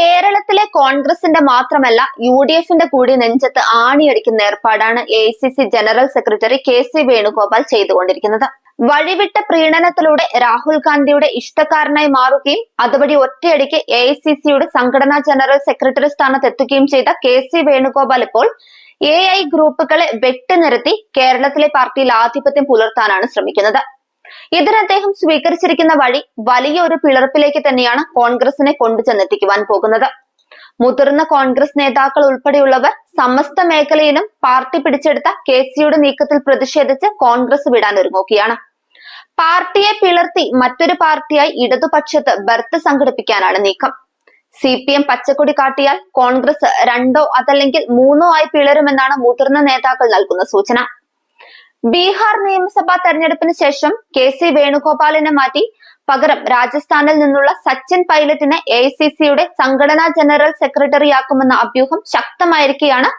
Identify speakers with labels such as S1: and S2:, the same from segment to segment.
S1: കേരളത്തിലെ കോൺഗ്രസിന്റെ മാത്രമല്ല യു ഡി എഫിന്റെ കൂടി നെഞ്ചത്ത് ആണിയടിക്കുന്ന ഏർപ്പാടാണ് A general secretary K C Venugopal ചെയ്തുകൊണ്ടിരിക്കുന്നത്. വഴിവിട്ട പ്രീണനത്തിലൂടെ രാഹുൽ ഗാന്ധിയുടെ ഇഷ്ടക്കാരനായി മാറുകയും അതുവഴി ഒറ്റയടിക്ക് എ ഐ സി സിയുടെ സംഘടനാ ജനറൽ സെക്രട്ടറി സ്ഥാനത്ത് എത്തുകയും ചെയ്ത കെ സി വേണുഗോപാൽ ഇപ്പോൾ എ ഐ ഗ്രൂപ്പുകളെ വെട്ടിനിരത്തി കേരളത്തിലെ പാർട്ടിയിൽ ആധിപത്യം പുലർത്താനാണ് ശ്രമിക്കുന്നത്. ഇതിന് അദ്ദേഹം സ്വീകരിച്ചിരിക്കുന്ന വഴി വലിയ ഒരു പിളർപ്പിലേക്ക് തന്നെയാണ് കോൺഗ്രസിനെ കൊണ്ടുചെന്നെത്തിക്കുവാൻ പോകുന്നത്. മുതിർന്ന കോൺഗ്രസ് നേതാക്കൾ ഉൾപ്പെടെയുള്ളവർ സമസ്ത മേഖലയിലും പാർട്ടി പിടിച്ചെടുത്ത കെ സിയുടെ നീക്കത്തിൽ പ്രതിഷേധിച്ച് കോൺഗ്രസ് വിടാൻ ഒരുങ്ങുകയാണ്. പാർട്ടിയെ പിളർത്തി മറ്റൊരു പാർട്ടിയായി ഇടതുപക്ഷത്ത് ബർത്ത് സംഘടിപ്പിക്കാനാണ് നീക്കം. സി പി എം പച്ചക്കൊടി കാട്ടിയാൽ കോൺഗ്രസ് രണ്ടോ അതല്ലെങ്കിൽ മൂന്നോ ആയി പിളരുമെന്നാണ് മുതിർന്ന നേതാക്കൾ നൽകുന്ന സൂചന. ബീഹാർ നിയമസഭാ തെരഞ്ഞെടുപ്പിന് ശേഷം കെ സി വേണുഗോപാലിനെ മാറ്റി പകരം രാജസ്ഥാനിൽ നിന്നുള്ള സച്ചിൻ പൈലറ്റിനെ എ സി സിയുടെ സംഘടനാ ജനറൽ സെക്രട്ടറിയാക്കുമെന്ന അഭ്യൂഹം ശക്തമായിരിക്കെയാണ്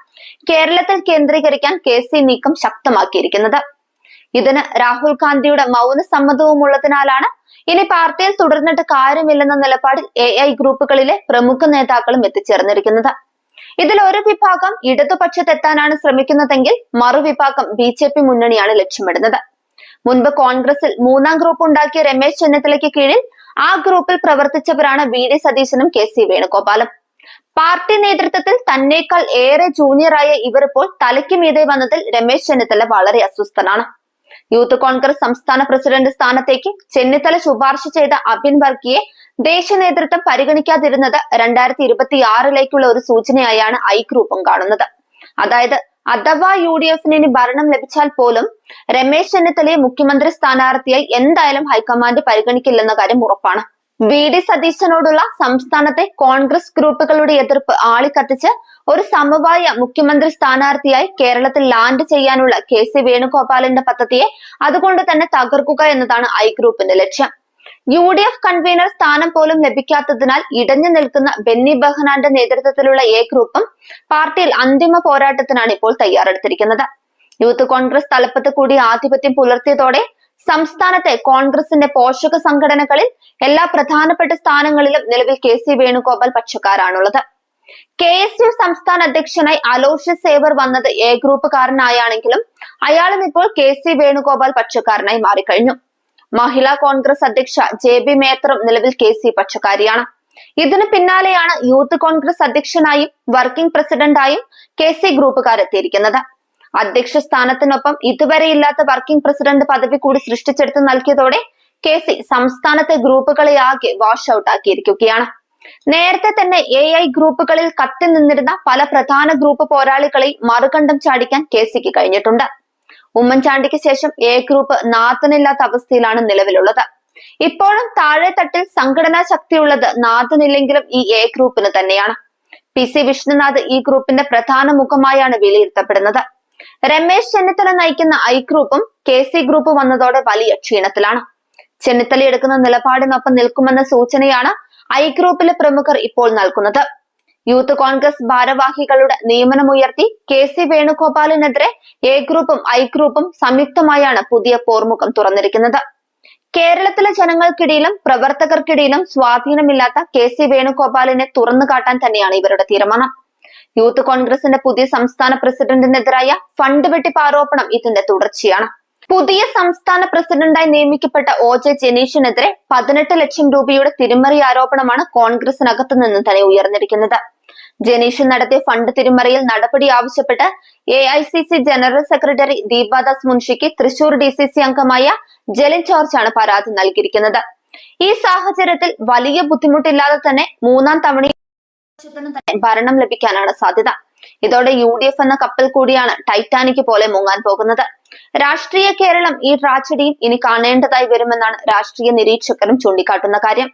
S1: കേരളത്തിൽ കേന്ദ്രീകരിക്കാൻ കെ സി നീക്കം ശക്തമാക്കിയിരിക്കുന്നത്. ഇതിന് രാഹുൽ ഗാന്ധിയുടെ മൗന സമ്മതവും ഉള്ളതിനാലാണ് ഇനി പാർട്ടിയിൽ തുടർന്നിട്ട് കാര്യമില്ലെന്ന നിലപാടിൽ എ ഐ ഗ്രൂപ്പുകളിലെ പ്രമുഖ നേതാക്കളും എത്തിച്ചേർന്നിരിക്കുന്നത്. ഇതിൽ ഒരു വിഭാഗം ഇടതുപക്ഷത്തെത്താനാണ് ശ്രമിക്കുന്നതെങ്കിൽ മറുവിഭാഗം ബി ജെ പി മുന്നണിയാണ് ലക്ഷ്യമിടുന്നത്. മുൻപ് കോൺഗ്രസിൽ മൂന്നാം ഗ്രൂപ്പ് ഉണ്ടാക്കിയ രമേശ് ചെന്നിത്തലയ്ക്ക് കീഴിൽ ആ ഗ്രൂപ്പിൽ പ്രവർത്തിച്ചവരാണ് വി ഡി സതീശനും കെ സി വേണുഗോപാലും. പാർട്ടി നേതൃത്വത്തിൽ തന്നേക്കാൾ ഏറെ ജൂനിയറായ ഇവർ ഇപ്പോൾ തലയ്ക്ക് മീതെ വന്നതിൽ രമേശ് ചെന്നിത്തല വളരെ അസ്വസ്ഥനാണ്. യൂത്ത് കോൺഗ്രസ് സംസ്ഥാന പ്രസിഡന്റ് സ്ഥാനത്തേക്ക് ചെന്നിത്തല ശുപാർശ ചെയ്ത അബിൻ വർക്കിയെ ദേശീയ നേതൃത്വം പരിഗണിക്കാതിരുന്നത് രണ്ടായിരത്തി ഇരുപത്തി ആറിലേക്കുള്ള ഒരു സൂചനയായാണ് ഐ ഗ്രൂപ്പും കാണുന്നത്. അതായത് അഥവാ യു ഡി എഫിന് ഇനി ഭരണം ലഭിച്ചാൽ പോലും രമേശ് ചെന്നിത്തലയെ മുഖ്യമന്ത്രി സ്ഥാനാർത്ഥിയായി എന്തായാലും ഹൈക്കമാൻഡ് പരിഗണിക്കില്ലെന്ന കാര്യം ഉറപ്പാണ്. വി ഡി സതീശനോടുള്ള സംസ്ഥാനത്തെ കോൺഗ്രസ് ഗ്രൂപ്പുകളുടെ എതിർപ്പ് ആളിക്കത്തിച്ച് ഒരു സമവായ മുഖ്യമന്ത്രി സ്ഥാനാർത്ഥിയായി കേരളത്തിൽ ലാൻഡ് ചെയ്യാനുള്ള കെ സി വേണുഗോപാലിന്റെ പദ്ധതിയെ അതുകൊണ്ട് തന്നെ തകർക്കുക എന്നതാണ് ഐ ഗ്രൂപ്പിന്റെ ലക്ഷ്യം. യു ഡി എഫ് കൺവീനർ സ്ഥാനം പോലും ലഭിക്കാത്തതിനാൽ ഇടഞ്ഞു നിൽക്കുന്ന ബെന്നി ബെഹനാന്റെ നേതൃത്വത്തിലുള്ള എ ഗ്രൂപ്പും പാർട്ടിയിൽ അന്തിമ പോരാട്ടത്തിനാണ് ഇപ്പോൾ തയ്യാറെടുത്തിരിക്കുന്നത്. യൂത്ത് കോൺഗ്രസ് തലപ്പത്ത് കൂടി ആധിപത്യം പുലർത്തിയതോടെ സംസ്ഥാനത്തെ കോൺഗ്രസിന്റെ പോഷക സംഘടനകളിൽ എല്ലാ പ്രധാനപ്പെട്ട സ്ഥാനങ്ങളിലും നിലവിൽ കെ സി വേണുഗോപാൽ പക്ഷക്കാരാണുള്ളത്. കെ എസ് യു സംസ്ഥാന അധ്യക്ഷനായി അലോഷ്യസ് സേവർ വന്നത് എ ഗ്രൂപ്പുകാരനായാണെങ്കിലും അയാളും ഇപ്പോൾ കെ സി വേണുഗോപാൽ പക്ഷക്കാരനായി മാറിക്കഴിഞ്ഞു. മഹിളാ കോൺഗ്രസ് അധ്യക്ഷ ജെ ബി മേത്തറും നിലവിൽ കെ സി പക്ഷക്കാരിയാണ് ഇതിനു പിന്നാലെയാണ് യൂത്ത് കോൺഗ്രസ് അധ്യക്ഷനായും വർക്കിംഗ് പ്രസിഡന്റായും കെ സി ഗ്രൂപ്പുകാരെത്തിയിരിക്കുന്നത്. അധ്യക്ഷ സ്ഥാനത്തിനൊപ്പം ഇതുവരെ ഇല്ലാത്ത വർക്കിംഗ് പ്രസിഡന്റ് പദവി കൂടി സൃഷ്ടിച്ചെടുത്ത് നൽകിയതോടെ കെ സി സംസ്ഥാനത്തെ ഗ്രൂപ്പുകളെ ആകെ വാഷ് ഔട്ട് ആക്കിയിരിക്കുകയാണ് നേരത്തെ തന്നെ എ ഐ ഗ്രൂപ്പുകളിൽ കത്തി നിന്നിരുന്ന പല പ്രധാന ഗ്രൂപ്പ് പോരാളികളെയും മറുകണ്ഠം ചാടിക്കാൻ കെ സിക്ക് കഴിഞ്ഞിട്ടുണ്ട്. ഉമ്മൻചാണ്ടിക്ക് ശേഷം എ ഗ്രൂപ്പ് നാഥനില്ലാത്ത അവസ്ഥയിലാണ് നിലവിലുള്ളത്. ഇപ്പോഴും താഴെത്തട്ടിൽ സംഘടനാ ശക്തിയുള്ളത് നാഥനില്ലെങ്കിലും ഈ എ ഗ്രൂപ്പിന് തന്നെയാണ്. പി സി വിഷ്ണുനാഥ് ഈ ഗ്രൂപ്പിന്റെ പ്രധാന മുഖമായാണ് വിലയിരുത്തപ്പെടുന്നത്. രമേശ് ചെന്നിത്തല നയിക്കുന്ന ഐ ഗ്രൂപ്പും കെ സി ഗ്രൂപ്പും വന്നതോടെ വലിയ ക്ഷീണത്തിലാണ്. ചെന്നിത്തല എടുക്കുന്ന നിലപാടിനൊപ്പം നിൽക്കുമെന്ന സൂചനയാണ് ഐ ഗ്രൂപ്പിലെ പ്രമുഖർ ഇപ്പോൾ നൽകുന്നത്. യൂത്ത് കോൺഗ്രസ് ഭാരവാഹികളുടെ നിയമനമുയർത്തി കെ സി വേണുഗോപാലിനെതിരെ എ ഗ്രൂപ്പും ഐ ഗ്രൂപ്പും സംയുക്തമായാണ് പുതിയ പോർമുഖം തുറന്നിരിക്കുന്നത്. കേരളത്തിലെ ജനങ്ങൾക്കിടയിലും പ്രവർത്തകർക്കിടയിലും സ്വാധീനമില്ലാത്ത കെ സി വേണുഗോപാലിനെ തുറന്നു കാട്ടാൻ തന്നെയാണ് ഇവരുടെ തീരുമാനം. യൂത്ത് കോൺഗ്രസിന്റെ പുതിയ സംസ്ഥാന പ്രസിഡന്റിനെതിരായ ഫണ്ട് വെട്ടിപ്പ് ആരോപണം ഇതിന്റെ തുടർച്ചയാണ്. പുതിയ സംസ്ഥാന പ്രസിഡന്റായി നിയമിക്കപ്പെട്ട ഒ ജെ ജനീഷിനെതിരെ പതിനെട്ട് ലക്ഷം രൂപയുടെ തിരിമറി ആരോപണമാണ് കോൺഗ്രസിനകത്തു നിന്ന് തന്നെ ഉയർന്നിരിക്കുന്നത്. ജനീഷൻ നടത്തിയ ഫണ്ട് തിരിമറിയിൽ നടപടി ആവശ്യപ്പെട്ട് A I C C general secretary Deepa Das മുൻഷിക്ക് Thrissur D C C അംഗമായ ജലിൻ ജോർജാണ് പരാതി നൽകിയിരിക്കുന്നത്. ഈ സാഹചര്യത്തിൽ വലിയ ബുദ്ധിമുട്ടില്ലാതെ തന്നെ മൂന്നാം തവണ ഭരണം ലഭിക്കാനാണ് സാധ്യത. ഇതോടെ യു ഡി എഫ് എന്ന കപ്പൽ കൂടിയാണ് ടൈറ്റാനിക് പോലെ മുങ്ങാൻ പോകുന്നത്. രാഷ്ട്രീയ കേരളം ഈ ട്രാജഡിയും ഇനി കാണേണ്ടതായി വരുമെന്നാണ് രാഷ്ട്രീയ നിരീക്ഷകരും ചൂണ്ടിക്കാട്ടുന്ന കാര്യം.